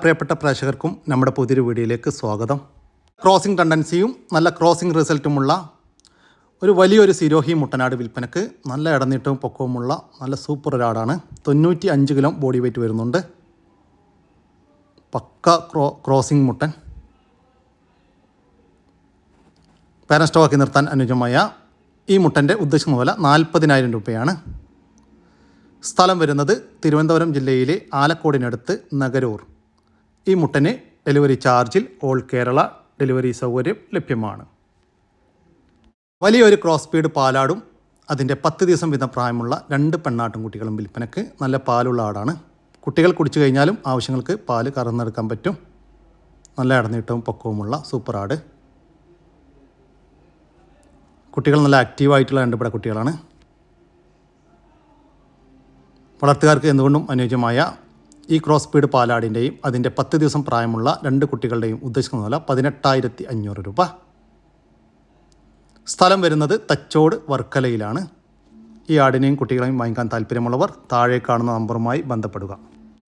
പ്രിയപ്പെട്ട പ്രേക്ഷകർക്കും നമ്മുടെ പുതിയൊരു വീഡിയോയിലേക്ക് സ്വാഗതം. ക്രോസിംഗ് ടെൻഡൻസിയും നല്ല ക്രോസിംഗ് റിസൾട്ടുമുള്ള ഒരു വലിയൊരു സിരോഹി മുട്ടനാട് വിൽപ്പനക്ക് നല്ല ഇടനീട്ടവും പൊക്കവുമുള്ള നല്ല സൂപ്പർ ഒരാടാണ്. തൊണ്ണൂറ്റി അഞ്ച് കിലോ ബോഡി വെയിറ്റ് വരുന്നുണ്ട്. പക്ക ക്രോ ക്രോസിംഗ് മുട്ടൻ. പേരൻ സ്റ്റോക്കി നിർത്താൻ അനുയോജ്യമായ ഈ മുട്ടന്റെ ഉദ്ദേശിക്കുന്ന വില നാൽപ്പതിനായിരം രൂപയാണ്. സ്ഥലം വരുന്നത് തിരുവനന്തപുരം ജില്ലയിലെ ആലക്കോടിനടുത്ത് നഗരൂർ. ഈ മുട്ടന് ഡെലിവറി ചാർജിൽ ഓൾ കേരള ഡെലിവറി സൗകര്യം ലഭ്യമാണ്. വലിയൊരു ക്രോസ് സ്പീഡ് പാലാടും അതിന്റെ പത്ത് ദിവസം വീതം പ്രായമുള്ള രണ്ട് പെണ്ണാട്ടും കുട്ടികളും വിൽപ്പനക്ക് നല്ല പാലുള്ള ആടാണ്. കുട്ടികൾ കുടിച്ചു കഴിഞ്ഞാലും ആവശ്യങ്ങൾക്ക് പാൽ കറന്നെടുക്കാൻ പറ്റും. നല്ല ഇടനീട്ടവും പൊക്കവുമുള്ള സൂപ്പർ ആട്. കുട്ടികൾ നല്ല ആക്റ്റീവായിട്ടുള്ള രണ്ട് പിട കുട്ടികളാണ്. വളർത്തുകാർക്ക് എന്തുകൊണ്ടും അനുയോജ്യമായ ഈ ക്രോസ് സ്പീഡ് പാലാടിന്റെയും അതിന്റെ പത്ത് ദിവസം പ്രായമുള്ള രണ്ട് കുട്ടികളുടെയും ഉദ്ദേശിക്കുന്ന വില പതിനെട്ടായിരത്തി അഞ്ഞൂറ് രൂപ. സ്ഥലം വരുന്നത് തച്ചോട് വർക്കലയിലാണ്. ഈ ആടിനെയും കുട്ടികളെയും വാങ്ങിക്കാൻ താല്പര്യമുള്ളവർ താഴെ കാണുന്ന നമ്പറുമായി ബന്ധപ്പെടുക.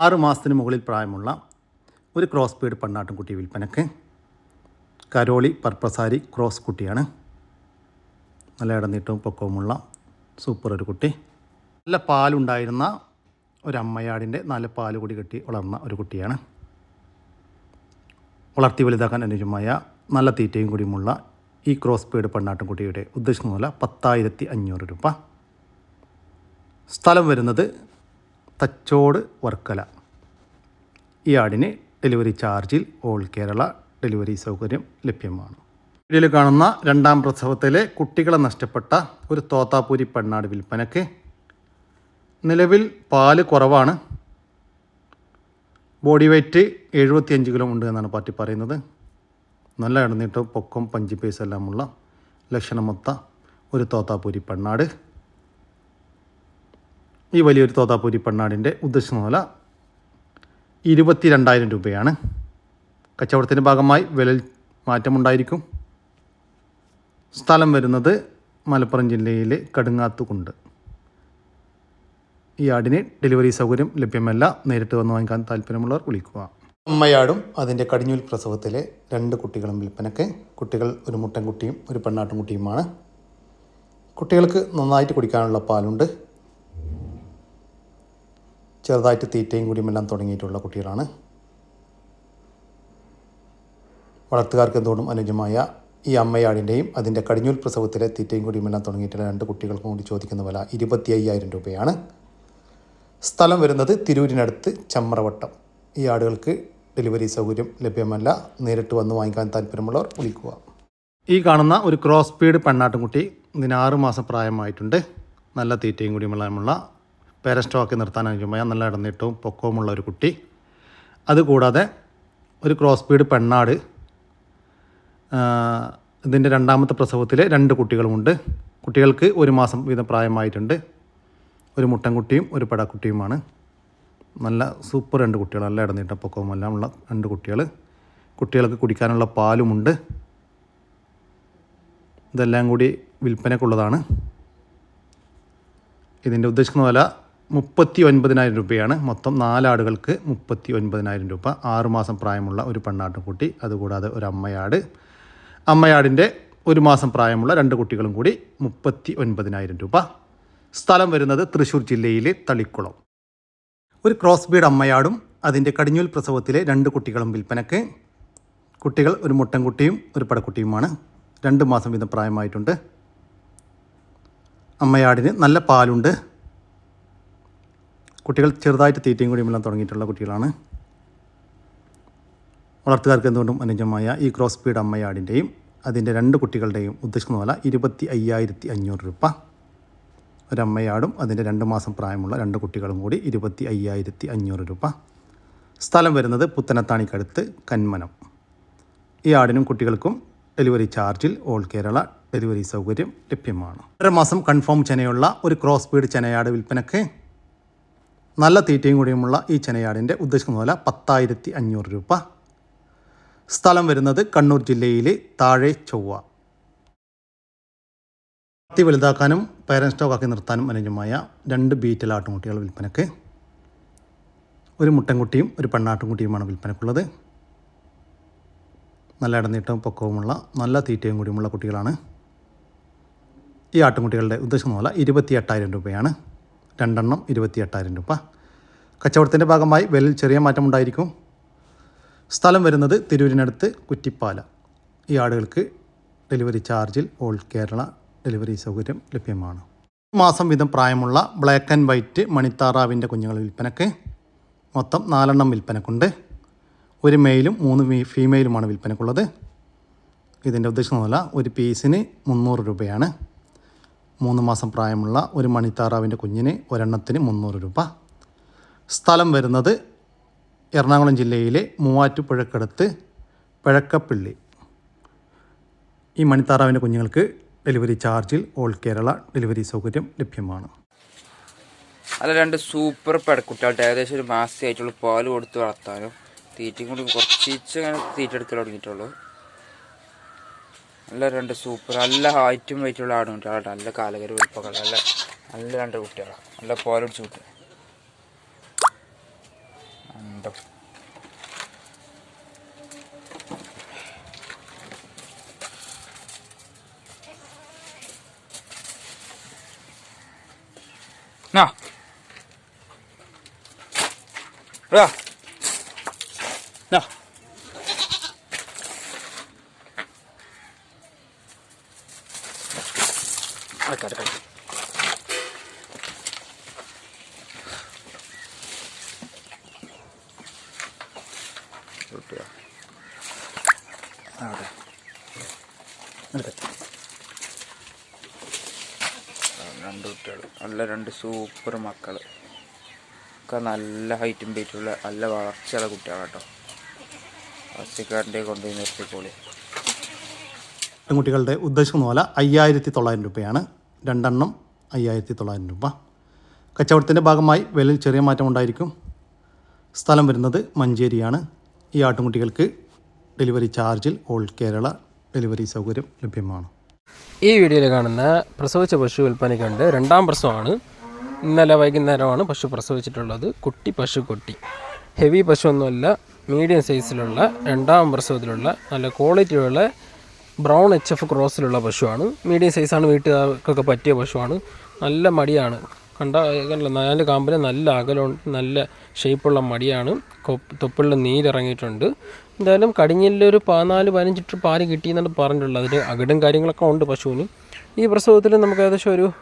ആറ് മാസത്തിന് മുകളിൽ പ്രായമുള്ള ഒരു ക്രോസ് സ്പീഡ് പണ്ണാട്ടുംകുട്ടി വിൽപ്പനക്ക്. കരോളി പർപ്പസാരി ക്രോസ് കുട്ടിയാണ്. നല്ല ഇടനീട്ടവും പൊക്കവുമുള്ള സൂപ്പർ ഒരു കുട്ടി. നല്ല പാലുണ്ടായിരുന്ന ഒരു അമ്മയാടിന്റെ നല്ല പാൽ കൂടി കെട്ടി വളർന്ന ഒരു കുട്ടിയാണ്. വളർത്തി വലുതാക്കാൻ അനുയോജ്യമായ നല്ല തീറ്റയും കൂടിയുമുള്ള ഈ ക്രോസ് പേഡ് പെണ്ണാട്ടുംകുട്ടിയുടെ ഉദ്ദേശിക്കുന്ന പോലെ പത്തായിരത്തി അഞ്ഞൂറ് രൂപ. സ്ഥലം വരുന്നത് തച്ചോട് വർക്കല. ഈ ആടിന് ഡെലിവറി ചാർജിൽ ഓൾ കേരള ഡെലിവറി സൗകര്യം ലഭ്യമാണ്. വീഡിയോയിൽ കാണുന്ന രണ്ടാം പ്രസവത്തിലെ കുട്ടികളെ നഷ്ടപ്പെട്ട ഒരു തോത്താപ്പൂരി പെണ്ണാട് വിൽപ്പനയ്ക്ക് നിലവിൽ പാൽ കുറവാണ്. ബോഡി വെയ്റ്റ് എഴുപത്തിയഞ്ച് കിലോ ഉണ്ട് എന്നാണ് പാർട്ടി പറയുന്നത്. നല്ല ഇടന്നിട്ട് പൊക്കം പഞ്ചി പൈസ എല്ലാമുള്ള ലക്ഷണമൊത്ത ഒരു തോത്താപ്പൂരി പെണ്ണാട്. ഈ വലിയൊരു തോത്താപ്പൂരി പെണ്ണാടിന്റെ ഉദ്ദേശം നില ഇരുപത്തി രണ്ടായിരം രൂപയാണ്. കച്ചവടത്തിന്റെ ഭാഗമായി വില മാറ്റമുണ്ടായിരിക്കും. സ്ഥലം വരുന്നത് മലപ്പുറം ജില്ലയിലെ കടുങ്ങാത്തുകുണ്ട്. ഈ ആടിന് ഡെലിവറി സൗകര്യം ലഭ്യമല്ല. നേരിട്ട് വന്ന് വാങ്ങിക്കാൻ താല്പര്യമുള്ളവർ വിളിക്കുക. അമ്മയാടും അതിന്റെ കടിഞ്ഞൂൽ പ്രസവത്തിലെ രണ്ട് കുട്ടികളും വിൽപ്പനക്ക് കുട്ടികൾ ഒരു മുട്ടൻകുട്ടിയും ഒരു പെണ്ണാട്ടുംകുട്ടിയുമാണ്. കുട്ടികൾക്ക് നന്നായിട്ട് കുടിക്കാനുള്ള പാലുണ്ട്. ചെറുതായിട്ട് തീറ്റയും കൂടിയുമെല്ലാം തുടങ്ങിയിട്ടുള്ള കുട്ടികളാണ്. വളർത്തുകാർക്ക് എന്തുകൊണ്ടും അനുജമായ ഈ അമ്മയാടിന്റെയും അതിന്റെ കടിഞ്ഞൂൽ പ്രസവത്തിലെ തീറ്റയും കൂടിയുമെല്ലാം തുടങ്ങിയിട്ടുള്ള രണ്ട് കുട്ടികൾക്കും കൂടി ചോദിക്കുന്ന വില ഇരുപത്തി അയ്യായിരം രൂപയാണ്. സ്ഥലം വരുന്നത് തിരൂരിനടുത്ത് ചമ്രവട്ടം. ഈ ആടുകൾക്ക് ഡെലിവറി സൗകര്യം ലഭ്യമല്ല. നേരിട്ട് വന്ന് വാങ്ങിക്കാൻ താല്പര്യമുള്ളവർ വിളിക്കുക. ഈ കാണുന്ന ഒരു ക്രോസ് സ്പീഡ് പെണ്ണാട്ടുംകുട്ടി ഇതിന് ആറ് മാസം പ്രായമായിട്ടുണ്ട്. നല്ല തീറ്റയും കൂടി പേര പേരസ്റ്റോക്കി നിർത്താൻ അനുയോജ്യമായ നല്ല ഇടനീട്ടവും പൊക്കവുമുള്ള ഒരു കുട്ടി. അതുകൂടാതെ ഒരു ക്രോസ് സ്പീഡ് പെണ്ണാട് ഇതിന്റെ രണ്ടാമത്തെ പ്രസവത്തിൽ രണ്ട് കുട്ടികളുമുണ്ട്. കുട്ടികൾക്ക് ഒരു മാസം വീതം പ്രായമായിട്ടുണ്ട്. ഒരു മുട്ടൻകുട്ടിയും ഒരു പടക്കുട്ടിയുമാണ്. നല്ല സൂപ്പർ രണ്ട് കുട്ടികൾ നല്ല ഇടനീട്ടപ്പൊക്കവും എല്ലാം ഉള്ള രണ്ട് കുട്ടികൾ. കുട്ടികൾക്ക് കുടിക്കാനുള്ള പാലുമുണ്ട്. ഇതെല്ലാം കൂടി വിൽപ്പനക്കുള്ളതാണ് ഇതിന്റെ ഉദ്ദേശിക്കുന്ന വില മുപ്പത്തി ഒൻപതിനായിരം രൂപയാണ്. മൊത്തം നാലാടുകൾക്ക് മുപ്പത്തി ഒൻപതിനായിരം രൂപ. ആറുമാസം പ്രായമുള്ള ഒരു പെണ്ണാട്ടുകുട്ടി അതുകൂടാതെ ഒരു അമ്മയാട്. അമ്മയാടിന്റെ ഒരു മാസം പ്രായമുള്ള രണ്ട് കുട്ടികളും കൂടി മുപ്പത്തി ഒൻപതിനായിരം രൂപ. സ്ഥലം വരുന്നത് തൃശൂർ ജില്ലയിലെ തളിക്കുളം. ഒരു ക്രോസ് ബീഡ് അമ്മയാടും അതിന്റെ കടിഞ്ഞൂൽ പ്രസവത്തിലെ രണ്ട് കുട്ടികളും വിൽപ്പനക്ക് കുട്ടികൾ ഒരു മുട്ടൻകുട്ടിയും ഒരു പടക്കുട്ടിയുമാണ്. രണ്ട് മാസം വീതം പ്രായമായിട്ടുണ്ട്. അമ്മയാടിന് നല്ല പാലുണ്ട്. കുട്ടികൾ ചെറുതായിട്ട് തീറ്റയും കൂടിയുമെല്ലാം തുടങ്ങിയിട്ടുള്ള കുട്ടികളാണ്. വളർത്തുകാർക്ക് എന്തുകൊണ്ടും അനുജമായ ഈ ക്രോസ് ബീഡ് അമ്മയാടിന്റെയും അതിന്റെ രണ്ട് കുട്ടികളുടെയും ഉദ്ദേശിക്കുന്ന വില ഇരുപത്തി അയ്യായിരത്തി അഞ്ഞൂറ് രൂപ. ഒരമ്മയാടും. അതിന്റെ രണ്ട് മാസം പ്രായമുള്ള രണ്ട് കുട്ടികളും കൂടി ഇരുപത്തി അയ്യായിരത്തി അഞ്ഞൂറ് രൂപ. സ്ഥലം വരുന്നത് പുത്തനത്താണിക്കടുത്ത് കന്മനം. ഈ ആടിനും കുട്ടികൾക്കും ഡെലിവറി ചാർജിൽ ഓൾ കേരള ഡെലിവറി സൗകര്യം ലഭ്യമാണ്. ഒരര മാസം കൺഫേം ചെനയുള്ള ഒരു ക്രോസ് ബീഡ് ചെനയാട് വിൽപ്പനക്ക് നല്ല തീറ്റയും കൂടിയുമുള്ള ഈ ചെനയാടിന്റെ ഉദ്ദേശിക്കുന്ന വില പത്തായിരത്തി അഞ്ഞൂറ് രൂപ. സ്ഥലം വരുന്നത് കണ്ണൂർ ജില്ലയിലെ താഴെ ചൊവ്വ. അത്തി വലുതാക്കാനും പേരൻ സ്റ്റോക്കാക്കി നിർത്താനും അനുജമായ രണ്ട് ബീറ്റൽ ആട്ടുംകുട്ടികൾ വിൽപ്പനക്ക്. ഒരു മുട്ടൻകുട്ടിയും ഒരു പെണ്ണാട്ടുംകുട്ടിയുമാണ് വിൽപ്പനക്കുള്ളത്. നല്ല ഇടനീട്ടവും പൊക്കവുമുള്ള നല്ല തീറ്റയും കൂടിയുമുള്ള കുട്ടികളാണ്. ഈ ആട്ടുംകുട്ടികളുടെ ഉദ്ദേശം പോലെ ഇരുപത്തി എട്ടായിരം രൂപയാണ്. രണ്ടെണ്ണം ഇരുപത്തി എട്ടായിരം രൂപ. കച്ചവടത്തിന്റെ ഭാഗമായി വിലയിൽ ചെറിയ മാറ്റമുണ്ടായിരിക്കും സ്ഥലം വരുന്നത് തിരൂരിനടുത്ത് കുറ്റിപ്പാല. ഈ ആടുകൾക്ക് ഡെലിവറി ചാർജിൽ ഓൾ കേരള ഡെലിവറി സൗകര്യം ലഭ്യമാണ്. മാസം വീതം പ്രായമുള്ള ബ്ലാക്ക് ആൻഡ് വൈറ്റ് മണിത്താറാവിന്റെ കുഞ്ഞുങ്ങൾ വിൽപ്പനക്ക് മൊത്തം നാലെണ്ണം വിൽപ്പനക്കുണ്ട്. ഒരു മെയിലും മൂന്ന് ഫീമെയിലുമാണ് വിൽപ്പനക്കുള്ളത്. ഇതിന്റെ ഉദ്ദേശം എന്നല്ല ഒരു പീസിന് മുന്നൂറ് രൂപയാണ്. മൂന്ന് മാസം പ്രായമുള്ള ഒരു മണിത്താറാവിന്റെ കുഞ്ഞിന് ഒരെണ്ണത്തിന് മുന്നൂറ് രൂപ. സ്ഥലം വരുന്നത് എറണാകുളം ജില്ലയിലെ മൂവാറ്റുപുഴക്കടുത്ത് പിഴക്കപ്പള്ളി. ഈ മണിത്താറാവിന്റെ കുഞ്ഞുങ്ങൾക്ക് ഡെലിവറി ചാർജിൽ ഓൾ കേരള ഡെലിവറി സൗകര്യം ലഭ്യമാണ്. അല്ല രണ്ട് സൂപ്പർ പെടക്കുട്ടികളുടെ ഏകദേശം ഒരു മാസമായിട്ടുള്ള പാൽ കൊടുത്ത് വളർത്താനും തീറ്റയും കൂടി കുറച്ചിച്ച് ഇങ്ങനെ തീറ്റ എടുക്കൽ തുടങ്ങിയിട്ടുള്ളൂ. നല്ല രണ്ട് സൂപ്പർ നല്ല ഹൈറ്റും വെയിറ്റുള്ള ആടും കുട്ടികളാണ് നല്ല കാലകര വലുപ്പങ്ങൾ നല്ല നല്ല രണ്ട് കുട്ടികളാണ്. നല്ല പാലൊടിച്ച് കുട്ടി കുട്ടികൾ നാ Ja. Ja. ആയിക്കോട്ടെ ആയിക്കോട്ടെ. കുട്ടിയോ? അവിടെ. എടുക്ക്. രണ്ട് കുട്ടികൾ നല്ല രണ്ട് സൂപ്പർ മക്കൾ ഒക്കെ നല്ല ഹൈറ്റും വെയിറ്റുള്ള നല്ല വളർച്ചയുള്ള കുട്ടികളാണ് കേട്ടോ. പച്ചക്കാരന്റെ കൊണ്ടുപോയി നിർത്തിക്കോളി. കുട്ടികളുടെ ഉദ്ദേശം പോലെ അയ്യായിരത്തി തൊള്ളായിരം രൂപയാണ്. രണ്ടെണ്ണം അയ്യായിരത്തി തൊള്ളായിരം രൂപ. കച്ചവടത്തിന്റെ ഭാഗമായി വിലയിൽ ചെറിയ മാറ്റം ഉണ്ടായിരിക്കും. സ്ഥലം വരുന്നത് മഞ്ചേരിയാണ്. ഈ ആട്ടുംകുട്ടികൾക്ക് ഡെലിവറി ചാർജിൽ ഓൾ കേരള ഡെലിവറി സൗകര്യം ലഭ്യമാണ്. ഈ വീഡിയോയിൽ കാണുന്ന പ്രസവിച്ച പശു വിൽപ്പനയ്ക്കുണ്ട് രണ്ടാം പ്രസവമാണ്. ഇന്നലെ വൈകുന്നേരമാണ് പശു പ്രസവിച്ചിട്ടുള്ളത്. കുട്ടി പശു കുട്ടി. ഹെവി പശുവൊന്നുമല്ല മീഡിയം സൈസിലുള്ള രണ്ടാം പ്രസവത്തിലുള്ള നല്ല ക്വാളിറ്റിയുള്ള ബ്രൗൺ എച്ച് എഫ് ക്രോസിലുള്ള പശുവാണ്. മീഡിയം സൈസാണ് വീട്ടുകാർക്കൊക്കെ പറ്റിയ പശുവാണ്. നല്ല മടിയാണ്. കണ്ട നാല് കാമ്പിന് നല്ല അകലമുണ്ട് നല്ല ഷേപ്പുള്ള മടിയാണ്. തൊപ്പിളിൽ നീരിറങ്ങിയിട്ടുണ്ട്. എന്തായാലും കടിഞ്ഞിലൊരു പതിനാല് പതിനഞ്ച് ലിറ്റർ പാൽ കിട്ടിയെന്നാണ് പറഞ്ഞിട്ടുള്ളത്. അതിൽ അകിടും കാര്യങ്ങളൊക്കെ ഉണ്ട് പശുവിന്. ഈ പ്രസവത്തിൽ നമുക്ക് ഏകദേശം ഒരു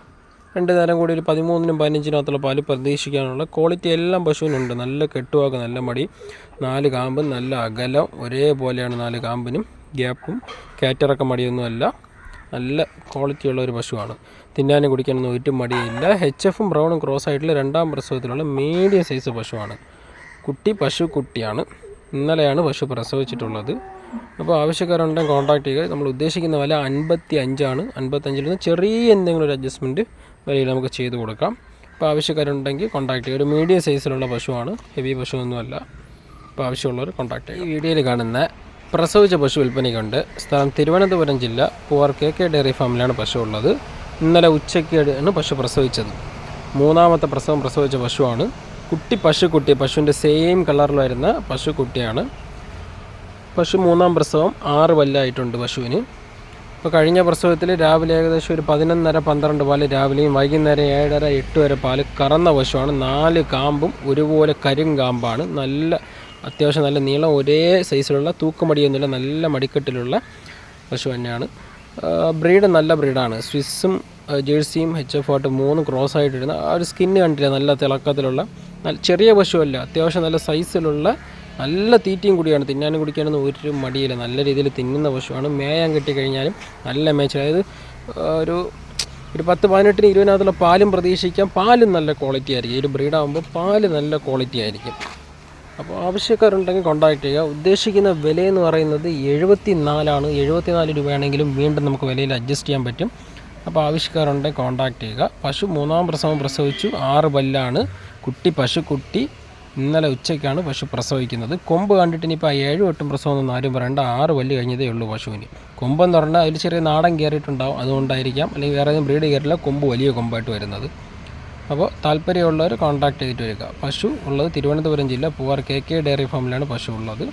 രണ്ട് നേരം കൂടി ഒരു പതിമൂന്നിനും പതിനഞ്ചിനകത്തുള്ള പാൽ പ്രതീക്ഷിക്കാനുള്ള ക്വാളിറ്റി എല്ലാം പശുവിനുണ്ട്. നല്ല കെട്ടുവാക്ക് നല്ല മടി. നാല് കാമ്പും നല്ല അകലം. ഒരേപോലെയാണ് നാല് കാമ്പിനും. ഗ്യാപ്പും കാറ്ററക്ക മടിയൊന്നുമല്ല. നല്ല ക്വാളിറ്റിയുള്ള ഒരു പശുവാണ്. തിന്നാനും കുടിക്കാനൊന്നും ഒരു മടിയില്ല. എച്ച് എഫും ബ്രൗണും ക്രോസ് ആയിട്ടുള്ള രണ്ടാം പ്രസവത്തിലുള്ള മീഡിയം സൈസ് പശുവാണ്. കുട്ടി പശു കുട്ടിയാണ്. ഇന്നലെയാണ് പശു പ്രസവിച്ചിട്ടുള്ളത്. അപ്പോൾ ആവശ്യക്കാരുണ്ടെങ്കിൽ കോൺടാക്ട് ചെയ്യുക. നമ്മൾ ഉദ്ദേശിക്കുന്ന വില അൻപത്തി അഞ്ചാണ് അൻപത്തഞ്ചിൽ നിന്ന് ചെറിയ എന്തെങ്കിലും ഒരു അഡ്ജസ്റ്റ്മെന്റ് വിലയിൽ നമുക്ക് ചെയ്ത് കൊടുക്കാം. അപ്പോൾ ആവശ്യക്കാരുണ്ടെങ്കിൽ കോൺടാക്ട് ചെയ്യുക ഒരു മീഡിയം സൈസിലുള്ള പശുവാണ്. ഹെവി പശു ഒന്നുമല്ല അപ്പോൾ ആവശ്യമുള്ളവർ കോൺടാക്ട് ചെയ്യുക ഈ വീഡിയോയിൽ കാണുന്ന പ്രസവിച്ച പശു വിൽപ്പനയ്ക്കുണ്ട്. സ്ഥലം തിരുവനന്തപുരം ജില്ല. പൂവാർ കെ കെ ഡയറി ഫാമിലാണ് പശു ഉള്ളത് ഇന്നലെ ഉച്ചയ്ക്കാണ് പശു പ്രസവിച്ചത്. മൂന്നാമത്തെ പ്രസവം പ്രസവിച്ച പശുവാണ്. കുട്ടി പശുക്കുട്ടി പശുവിന്റെ സെയിം കളറിൽ വരുന്ന പശുക്കുട്ടിയാണ് പശു മൂന്നാം പ്രസവം ആറ് വല്ലായിട്ടുണ്ട് പശുവിന്. ഇപ്പോൾ കഴിഞ്ഞ പ്രസവത്തിൽ രാവിലെ ഏകദേശം ഒരു പതിനൊന്നര പന്ത്രണ്ട് പാൽ രാവിലെയും വൈകുന്നേരം ഏഴര എട്ട് വരെ പാൽ കറന്ന പശുവാണ് നാല് കാമ്പും ഒരുപോലെ കരിങ്കാമ്പാണ്. നല്ല അത്യാവശ്യം നല്ല നീളം ഒരേ സൈസിലുള്ള തൂക്കുമടിയൊന്നുമില്ല നല്ല മടിക്കെട്ടിലുള്ള പശു തന്നെയാണ്. ബ്രീഡ് നല്ല ബ്രീഡാണ്. സ്വിസ്സും ജേഴ്സിയും എച്ച് എഫ് ആയിട്ട് മൂന്ന് ക്രോസ് ആയിട്ടിരുന്ന ആ ഒരു സ്കിന്ന് കണ്ടില്ല? നല്ല തിളക്കത്തിലുള്ള ചെറിയ പശുവല്ല അത്യാവശ്യം നല്ല സൈസിലുള്ള നല്ല തീറ്റയും കൂടിയാണ്. തിന്നാനും കുടിക്കാനൊന്നും ഒരു മടിയില്ല. നല്ല രീതിയിൽ തിന്നുന്ന പശുവാണ്. മേയാൻ കിട്ടിക്കഴിഞ്ഞാലും നല്ല മേച്ച അതായത് ഒരു ഒരു പത്ത് പതിനെട്ടിന് ഇരുപതിനകത്തുള്ള പാലും പ്രതീക്ഷിക്കാം. പാലും നല്ല ക്വാളിറ്റി ആയിരിക്കും. ഒരു ബ്രീഡാകുമ്പോൾ പാൽ നല്ല ക്വാളിറ്റി ആയിരിക്കും. അപ്പോൾ ആവശ്യക്കാരുണ്ടെങ്കിൽ കോൺടാക്ട് ചെയ്യുക. ഉദ്ദേശിക്കുന്ന വിലയെന്ന് പറയുന്നത് എഴുപത്തി നാലാണ് എഴുപത്തി നാല് രൂപയാണെങ്കിലും വീണ്ടും നമുക്ക് വിലയിൽ അഡ്ജസ്റ്റ് ചെയ്യാൻ പറ്റും. അപ്പോൾ ആവശ്യക്കാരുണ്ടെങ്കിൽ കോൺടാക്ട് ചെയ്യുക. പശു മൂന്നാം പ്രസവം പ്രസവിച്ചു. ആറ് പല്ലാണ്. കുട്ടി പശു കുട്ടി ഇന്നലെ ഉച്ചയ്ക്കാണ് പശു പ്രസവിക്കുന്നത്. കൊമ്പ് കണ്ടിട്ട് ഇനിയിപ്പോൾ ആ ഏഴും എട്ടും പ്രസവം ഒന്നും ആരും പറയണ്ട ആറ് വല്ല് കഴിഞ്ഞതേ ഉള്ളൂ പശുവിന്. കൊമ്പെന്ന് പറഞ്ഞാൽ അതിൽ ചെറിയ നാടൻ കയറിയിട്ടുണ്ടാവും അതുകൊണ്ടായിരിക്കാം. അല്ലെങ്കിൽ വേറെ ഏതും ബ്രീഡ് കയറില്ല കൊമ്പ് വലിയ കൊമ്പായിട്ട് വരുന്നത്. അപ്പോൾ താല്പര്യമുള്ളവർ കോൺടാക്ട് ചെയ്തിട്ട് വരിക. പശു ഉള്ളത് തിരുവനന്തപുരം ജില്ല പൂവാർ കെ കെ ഡയറി ഫാമിലാണ് പശു ഉള്ളത്.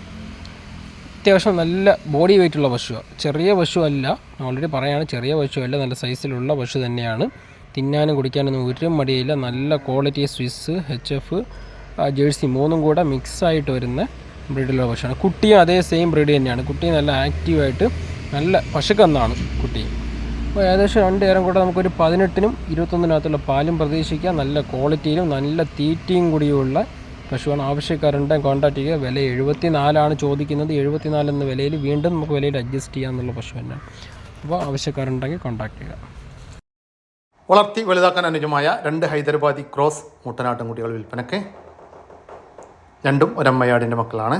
അത്യാവശ്യം നല്ല ബോഡി വെയിറ്റ് ഉള്ള പശുവാണ് ചെറിയ പശു അല്ല. ഓൾറെഡി പറയുകയാണ് ചെറിയ പശു അല്ല. നല്ല സൈസിലുള്ള പശു തന്നെയാണ്. തിന്നാനും കുടിക്കാനൊന്നും ഒരു മടിയില്ല. നല്ല quality Swiss H F jersey മൂന്നും കൂടെ മിക്സ് ആയിട്ട് വരുന്ന ബ്രീഡിലുള്ള പശുവാണ് കുട്ടിയും അതേ സെയിം ബ്രീഡ് തന്നെയാണ്. കുട്ടി നല്ല ആക്റ്റീവായിട്ട് നല്ല പശുക്കന്നാണ് കുട്ടി. അപ്പോൾ ഏകദേശം രണ്ട് നേരം കൂടെ നമുക്കൊരു പതിനെട്ടിനും ഇരുപത്തൊന്നിനകത്തുള്ള പാലും പ്രതീക്ഷിക്കാം. നല്ല ക്വാളിറ്റിയിലും നല്ല തീറ്റയും കൂടിയുള്ള പശുവാണ്. ആവശ്യക്കാരുണ്ട് കോൺടാക്ട് ചെയ്യുക. വില എഴുപത്തി നാലാണ് ചോദിക്കുന്നത്. എഴുപത്തി നാല് എന്ന വിലയിൽ വീണ്ടും നമുക്ക് വിലയിൽ അഡ്ജസ്റ്റ് ചെയ്യാമെന്നുള്ള പശു തന്നെയാണ്. അപ്പോൾ ആവശ്യക്കാരുണ്ടെങ്കിൽ കോൺടാക്ട് ചെയ്യുക. വളർത്തി വലുതാക്കാൻ അനുജമായ രണ്ട് ഹൈദരാബാദി ക്രോസ് മുട്ടനാട്ടുംകുട്ടികൾ വിൽപ്പനയ്ക്ക് രണ്ടും ഒരമ്മയാടിന്റെ മക്കളാണ്.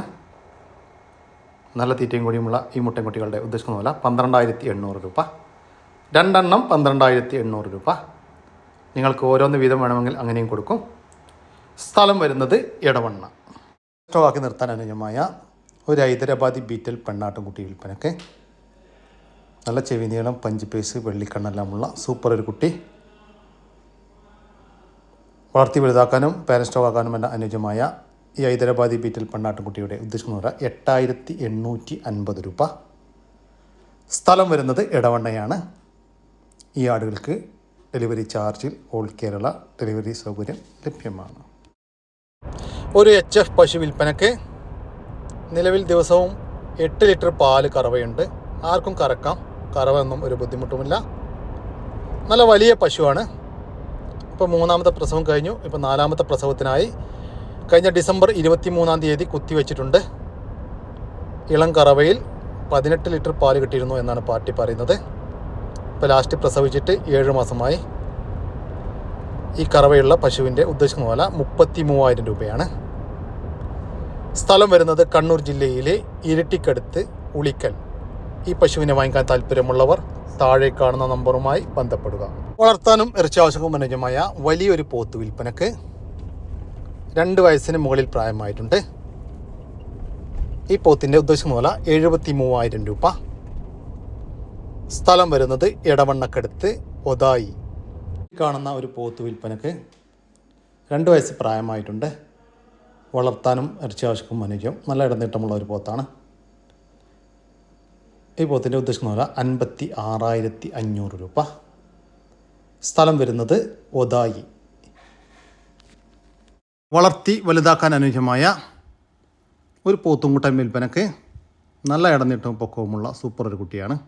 നല്ല തീറ്റയും കൂടിയുമുള്ള ഈ മുട്ടൻകുട്ടികളുടെ ഉദ്ദേശിക്കുന്ന വില പന്ത്രണ്ടായിരത്തി എണ്ണൂറ് രൂപ. രണ്ടെണ്ണം പന്ത്രണ്ടായിരത്തി എണ്ണൂറ് രൂപ. നിങ്ങൾക്ക് ഓരോന്ന് വീതം വേണമെങ്കിൽ അങ്ങനെയും കൊടുക്കും. സ്ഥലം വരുന്നത് ഇടവണ്ണ സ്റ്റോക്കാക്കി നിർത്താൻ അനുജമായ ഒരു ഹൈദരാബാദി ബീറ്റൽ പെണ്ണാട്ടുംകുട്ടി വിൽപ്പനക്ക്. നല്ല ചെവി നീളം പഞ്ച് പേസ് വെള്ളിക്കണ്ണെല്ലാമുള്ള സൂപ്പർ ഒരു കുട്ടി. വളർത്തി വലുതാക്കാനും പാരൻ സ്റ്റോക്കാക്കാനും എല്ലാം അനുയോജ്യമായ ഈ ഹൈദരാബാദി ബീറ്റിൽ പെണ്ണാട്ടുംകുട്ടിയുടെ ഉദ്ദേശിക്കുന്ന വില എട്ടായിരത്തി എണ്ണൂറ്റി അൻപത് രൂപ സ്ഥലം വരുന്നത് ഇടവണ്ണയാണ് ഈ ആടുകൾക്ക് ഡെലിവറി ചാർജിൽ ഓൾ കേരള ഡെലിവറി സൗകര്യം ലഭ്യമാണ്. ഒരു എച്ച് എഫ് പശു വിൽപ്പനയ്ക്ക് നിലവിൽ ദിവസവും എട്ട് ലിറ്റർ പാൽ കറവയുണ്ട്. ആർക്കും കറക്കാം. കറവൊന്നും ഒരു ബുദ്ധിമുട്ടുമില്ല. നല്ല വലിയ പശുവാണ്. ഇപ്പോൾ മൂന്നാമത്തെ പ്രസവം കഴിഞ്ഞു. ഇപ്പോൾ നാലാമത്തെ പ്രസവത്തിനായി കഴിഞ്ഞ ഡിസംബർ ഇരുപത്തി മൂന്നാം തീയതി കുത്തിവെച്ചിട്ടുണ്ട്. ഇളം കറവയിൽ പതിനെട്ട് ലിറ്റർ പാൽ കിട്ടിയിരുന്നു എന്നാണ് പാർട്ടി പറയുന്നത്. ഇപ്പോൾ ലാസ്റ്റ് പ്രസവിച്ചിട്ട് ഏഴ് മാസമായി. ഈ കറവയുള്ള പശുവിന്റെ ഉദ്ദേശിക്കുന്ന പോലെ മുപ്പത്തി മൂവായിരം രൂപയാണ്. സ്ഥലം വരുന്നത് കണ്ണൂർ ജില്ലയിലെ ഇരട്ടിക്കടുത്ത് ഉളിക്കൽ. ഈ പശുവിനെ വാങ്ങിക്കാൻ താല്പര്യമുള്ളവർ താഴെ കാണുന്ന നമ്പറുമായി ബന്ധപ്പെടുക. വളർത്താനും ഇറച്ചി ആവശ്യവും അനുജമായ വലിയൊരു പോത്ത് വിൽപ്പനക്ക് രണ്ട് വയസ്സിന് മുകളിൽ പ്രായമായിട്ടുണ്ട്. ഈ പോത്തിന്റെ ഉദ്ദേശിക്കുന്ന പോലെ എഴുപത്തി മൂവായിരം രൂപ. സ്ഥലം വരുന്നത് ഇടവണ്ണക്കടുത്ത് ഒതായി. കാണുന്ന ഒരു പോത്ത് വിൽപ്പനക്ക് രണ്ട് വയസ്സ് പ്രായമായിട്ടുണ്ട്. വളർത്താനും ഇറച്ചി ആവശ്യക്കും അനുയോജ്യം നല്ല ഇടനീട്ടമുള്ള ഒരു പോത്താണ്. ഈ പോത്തിന്റെ ഉദ്ദേശിക്കുന്ന വില അൻപത്തി ആറായിരത്തി അഞ്ഞൂറ് രൂപ. സ്ഥലം വരുന്നത് ഒതായി. വളർത്തി വലുതാക്കാൻ അനുയോജ്യമായ ഒരു പോത്തുംകുട്ടൻ വിൽപ്പനക്ക് നല്ല ഇടനീട്ടവും പൊക്കവുമുള്ള സൂപ്പർ ഒരു കുട്ടിയാണ്.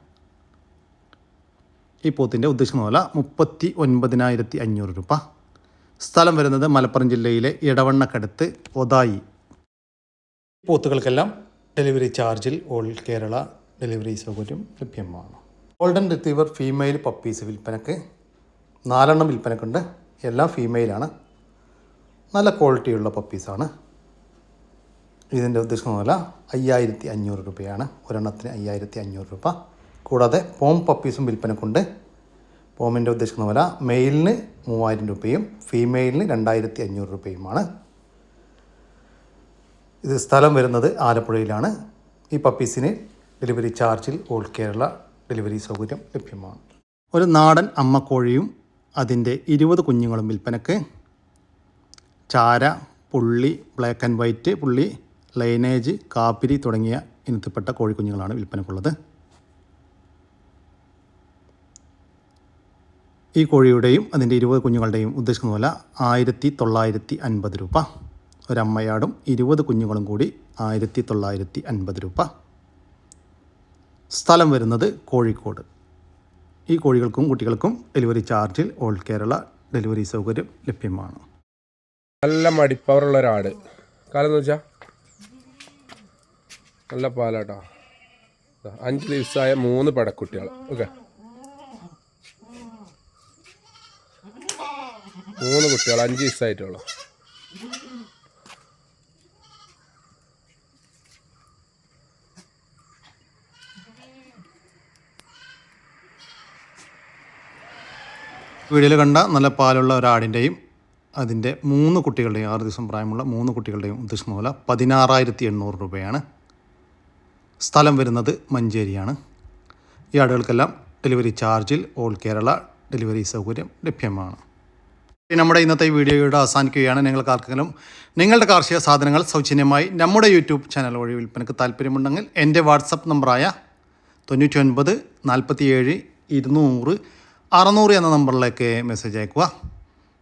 ഈ പോത്തിന്റെ ഉദ്ദേശിക്കുന്ന വില മുപ്പത്തി ഒൻപതിനായിരത്തി അഞ്ഞൂറ് രൂപ. സ്ഥലം വരുന്നത് മലപ്പുറം ജില്ലയിലെ ഇടവണ്ണക്കടുത്ത് ഒതായി. പോത്തുകൾക്കെല്ലാം ഡെലിവറി ചാർജിൽ ഓൾ കേരള ഡെലിവറി സൗകര്യം ലഭ്യമാണ്. ഗോൾഡൻ റിട്രീവർ ഫീമെയിൽ പപ്പീസ് വിൽപ്പനക്ക് നാലെണ്ണം വിൽപ്പനക്കുണ്ട്. എല്ലാം ഫീമെയിലാണ് നല്ല ക്വാളിറ്റിയുള്ള പപ്പീസാണ്. ഇതിന്റെ ഉദ്ദേശം വില അയ്യായിരത്തി അഞ്ഞൂറ് രൂപയാണ്. ഒരെണ്ണത്തിന് അയ്യായിരത്തി അഞ്ഞൂറ് രൂപ. കൂടാതെ പോം പപ്പീസും വിൽപ്പനക്കുണ്ട്. പോമിന്റെ ഉദ്ദേശിക്കുന്ന വില മെയിലിന് മൂവായിരം രൂപയും ഫീമെയിലിന് രണ്ടായിരത്തി അഞ്ഞൂറ് രൂപയുമാണ്. ഇത് സ്ഥലം വരുന്നത് ആലപ്പുഴയിലാണ്. ഈ പപ്പീസിന് ഡെലിവറി ചാർജിൽ ഓൾ കേരള ഡെലിവറി സൗകര്യം ലഭ്യമാണ്. ഒരു നാടൻ അമ്മക്കോഴിയും അതിന്റെ ഇരുപത് കുഞ്ഞുങ്ങളും വിൽപ്പനക്ക്. ചാര പുള്ളി ബ്ലാക്ക് ആൻഡ് വൈറ്റ് പുള്ളി ലൈനേജ് കാപ്പിരി തുടങ്ങിയ ഇനത്തിൽപ്പെട്ട കോഴിക്കുഞ്ഞുങ്ങളാണ് വിൽപ്പനക്കുള്ളത്. ഈ കോഴിയുടെയും അതിന്റെ ഇരുപത് കുഞ്ഞുങ്ങളുടെയും ഉദ്ദേശിക്കുന്ന പോലെ ആയിരത്തി തൊള്ളായിരത്തി അൻപത് രൂപ. ഒരമ്മയാടും ഇരുപത് കുഞ്ഞുങ്ങളും കൂടി ആയിരത്തി തൊള്ളായിരത്തി അൻപത് രൂപ. സ്ഥലം വരുന്നത് കോഴിക്കോട്. ഈ കോഴികൾക്കും കുട്ടികൾക്കും ഡെലിവറി ചാർജിൽ ഓൾ കേരള ഡെലിവറി സൗകര്യം ലഭ്യമാണ്. നല്ല മടിപ്പവറുള്ള ഒരാട്. കാലം വെച്ചാ. നല്ല പാലാട്ടോ. അഞ്ച് ദിവസമായ മൂന്ന് പടക്കുട്ടികൾ. ഓക്കെ. മൂന്ന് കുട്ടികൾ അഞ്ച് ദിവസമായിട്ടുള്ളൂ വീഡിയോയിൽ കണ്ട നല്ല പാലുള്ള ഒരാടിന്റെയും അതിന്റെ മൂന്ന് കുട്ടികളുടെയും ആറ് ദിവസം പ്രായമുള്ള മൂന്ന് കുട്ടികളുടെയും ഉദ്ദേശിക്കുന്ന വില പതിനാറായിരത്തി എണ്ണൂറ് രൂപയാണ്. സ്ഥലം വരുന്നത് മഞ്ചേരിയാണ്. ഈ ആടുകൾക്കെല്ലാം ഡെലിവറി ചാർജിൽ ഓൾ കേരള ഡെലിവറി സൗകര്യം ലഭ്യമാണ്. നമ്മുടെ ഇന്നത്തെ വീഡിയോയുടെ അവസാനിക്കുകയാണ്. നിങ്ങൾക്ക് ആർക്കെങ്കിലും നിങ്ങളുടെ കാർഷിക സാധനങ്ങൾ സൗജന്യമായി നമ്മുടെ യൂട്യൂബ് ചാനൽ വഴി വിൽപ്പനയ്ക്ക് താല്പര്യമുണ്ടെങ്കിൽ എന്റെ വാട്സപ്പ് നമ്പറായ തൊണ്ണൂറ്റി ഒൻപത് നാൽപ്പത്തി ഏഴ് ഇരുന്നൂറ് അറുന്നൂറ് എന്ന നമ്പറിലേക്ക് മെസ്സേജ് അയക്കുക